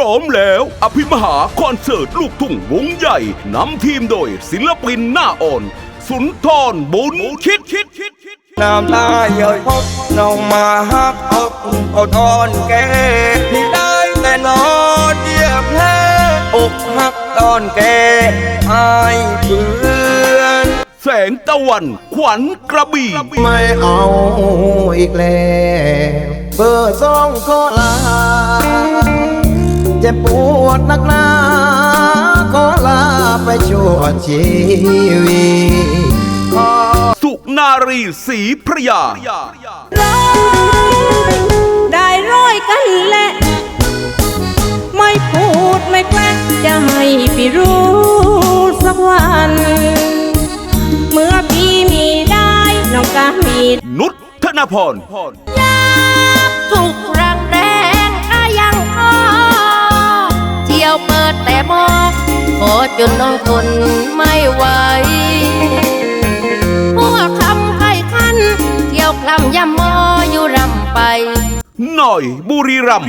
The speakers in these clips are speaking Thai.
ร้อมแล้ว อภิมหาคอนเสิร์ตลูกทุ่งวงใหญ่นำทีมโดยศิลปินหน้าอ่อน สุนทรบุญคิดคิดคิดคิดน้ำตาเย้ยพบน้องมาฮักอกอดอ่อนแกที่ได้แต่นอนเหยียบแพ้อกหักตอนแกอายเพื่อนแสงตะวันขวัญกระบี่ไม่เอาอีกแล้วเบอร์สองขอลา จ็บปวดนักหนาขอลาไปชั่วชีวิตขอสุนารีศรีพระยาได้ร้อยกันแหละ ไม่พูดไม่แกล้งจะให้พี่รู้สักวัน เมื่อพี่มีได้น้องก็มีนุชธนพร ทุกรั จนน้องทนไม่ไหวหัวคำไข้คันเที่ยวคลำยำมออยู่รำไป หน่อยบุรีรัมย์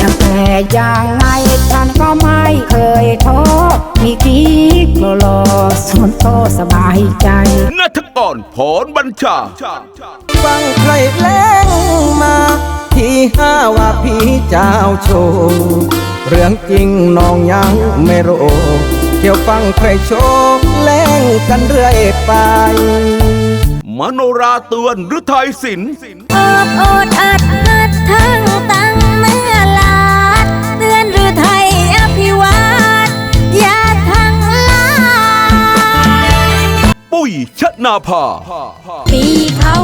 จะแต่อย่างไงฉันก็ไม่เคยท้อมีกิ๊กโลๆส่วนโตสบายใจ นัทกรพรบัญชา ฟังใครแล้งมา ที่ห้าว่าพี่เจ้าโชว์ เรื่องจริงน้องยังไม่รู้เที่ยวฟังใครโชว์แล้งกันเรื่อยไป มโนราเตือนฤทัยศิลป์อดอดอัดอัดทั้งตั้งเมื่อลาดเตือนหรือไทยอภิวัตอย่าทั้งลาปุ้ยชนาภาปีเขา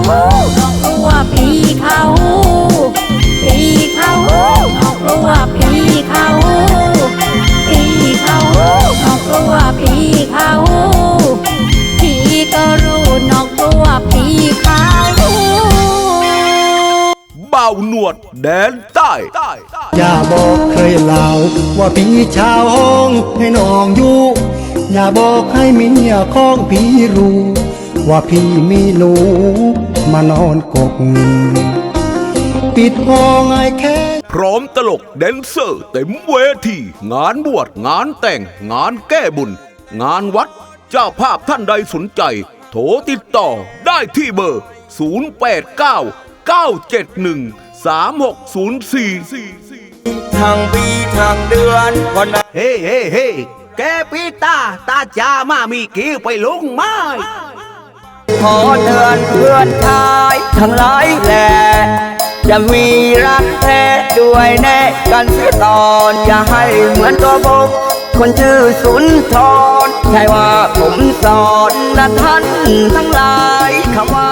อกรู้ว่าปีเขาบ่าวหนวดแดนใต้อย่าบอกเคยเล่าว่าพี่ชาวห้องให้น้องอยู่ อย่าบอกให้เมียของพี่รู้ ว่าพี่มีหนูมานอนกกปิดห้องไอ้แค่พร้อมตลกแดนเซอร์เต็มเวทีงานบวชงานแต่งงานแก้บุญ งานวัด เจ้าภาพท่านใดสนใจ โทรติดต่อได้ที่เบอร์ 089 971 3604ทางปีทางเดือนวันใดเฮ้เฮ้เฮ้แกปีตาตาจามามีกิ้วไปลุงไม้ขอเตือนเพื่อนชายทั้งหลายแหละจะมีรักแท้ด้วยแน่กันเสียตอนอย่าให้เหมือนตัวผมคนชื่อสุนทร ใช่ว่าผมสอนนะท่านทั้งหลายคำว่า